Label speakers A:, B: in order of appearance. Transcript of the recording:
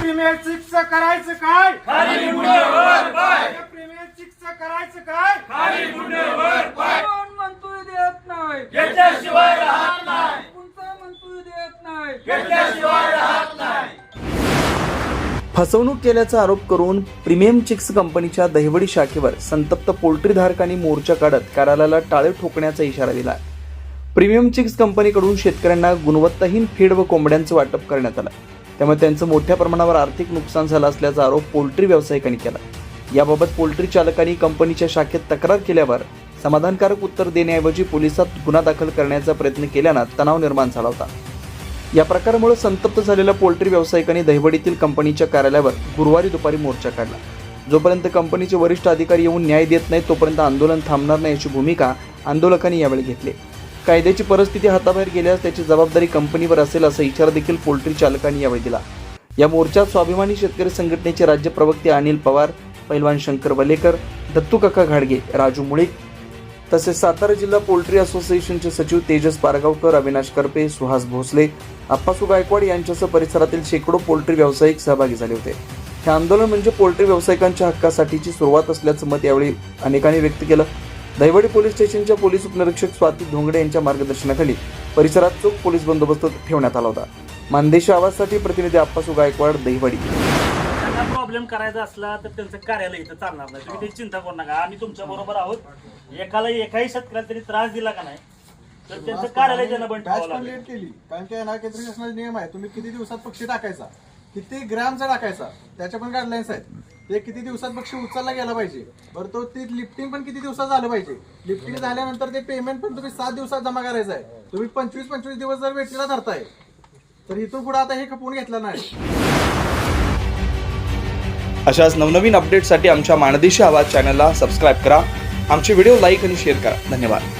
A: Premier six करायचं काय?
B: खाली मुंडे वर पाय.
A: प्रीमियर सिक्स करायचं काय?
B: खाली मुंडे वर पाय.
C: कोण म्हणतोय देत नाही?
B: घेतल्याशिवाय राहत नाही.
C: कोणता म्हणतोय देत नाही?
B: घेतल्याशिवाय राहत नाही.
D: फसवणूक केल्याचा आरोप करून प्रीमियम चिक्स कंपनीच्या दहिवडी शाखेवर संतप्त पोल्ट्री धारकांनी मोर्चा काढत कार्यालयाला टाळे ठोकण्याचा इशारा दिला प्रीमियम चिक्स कंपनीकडून शेतकऱ्यांना गुणवत्ताहीन फीड व कोंबड्यांचं वाटप करण्यात आलं. त्यामुळे त्यांचं मोठ्या प्रमाणावर आर्थिक नुकसान झालं असल्याचा आरोप पोल्ट्री व्यावसायिकांनी केला. याबाबत पोल्ट्री चालकांनी कंपनीच्या शाखेत तक्रार केल्यावर समाधानकारक उत्तर देण्याऐवजी पोलिसात गुन्हा दाखल करण्याचा प्रयत्न केल्यानं तणाव निर्माण झाला होता. या प्रकारामुळे संतप्त झालेल्या पोल्ट्री व्यावसायिकांनी दहिवडीतील कंपनीच्या कार्यालयावर गुरुवारी दुपारी मोर्चा काढला. जोपर्यंत कंपनीचे वरिष्ठ अधिकारी येऊन न्याय देत नाहीत तोपर्यंत आंदोलन थांबणार नाही अशी भूमिका आंदोलकांनी यावेळी घेतली. कायद्याची परिस्थिती हाताबाहेर गेल्यास त्याची जबाबदारी कंपनीवर असेल असा इशारा देखील पोल्ट्री चालकांनी यावेळी दिला. या मोर्चात स्वाभिमानी शेतकरी संघटनेचे राज्य प्रवक्ते अनिल पवार पैलवान शंकर वलेकर दत्तू काका घाडगे राजू मुळीक तसेच सातारा जिल्हा पोल्ट्री असोसिएशनचे सचिव तेजस पारगावकर अविनाश करपे सुहास भोसले अप्पासू गायकवाड यांच्यासह परिसरातील शेकडो पोल्ट्री व्यावसायिक सहभागी झाले होते. हे आंदोलन म्हणजे पोल्ट्री व्यावसायिकांच्या हक्कासाठीची सुरुवात असल्याचं मत यावेळी अनेकांनी व्यक्त केलं. दहिवडी पोलीस स्टेशनच्या पोलीस उपनिरीक्षक स्वाती धोंगडे यांच्या मार्गदर्शनाखाली परिसरात चोख पोलीस बंदोबस्त ठेवण्यात आला होता. मानदेश आवाजसाठी प्रतिनिधी अप्पासू गायकवाड दहिवडी.
E: त्यांना प्रॉब्लेम करायचा असला तर त्यांचं कार्यालय इथं चालणार नाही. तुम्ही त्याची चिंता करू नका. आम्ही तुमच्या बरोबर आहोत. एकाला एकाही शेतकऱ्याला तरी त्रास दिला का नाही? तर त्यांचं कार्यालय त्यांना बंद
F: बॅच पण
E: लागेल.
F: लेट केली. कारण की ना केंद्र शासनाचा नियम आहे. तुम्ही किती दिवसात पक्षी टाकायचा? किती ग्रॅमचा टाकायचा? त्याच्या पण गाईडलाईन्स आहेत. ते किती दिवसात पक्षी उचलला गेला पाहिजे? बरं तो ती लिफ्टिंग पण किती दिवसात झालं पाहिजे? लिफ्टिंग झाल्यानंतर ते पेमेंट पण तुम्ही सात दिवसात जमा करायचं आहे. तुम्ही पंचवीस पंचवीस दिवस जर वेटीला धरताय तर इथून पुढे आता हे खपवून घेतलं नाही.
D: अशाच नवनवीन अपडेटसाठी आमच्या माणदेशी आवाज चॅनलला सबस्क्राईब करा. आमचे व्हिडिओ लाईक आणि शेअर करा. धन्यवाद.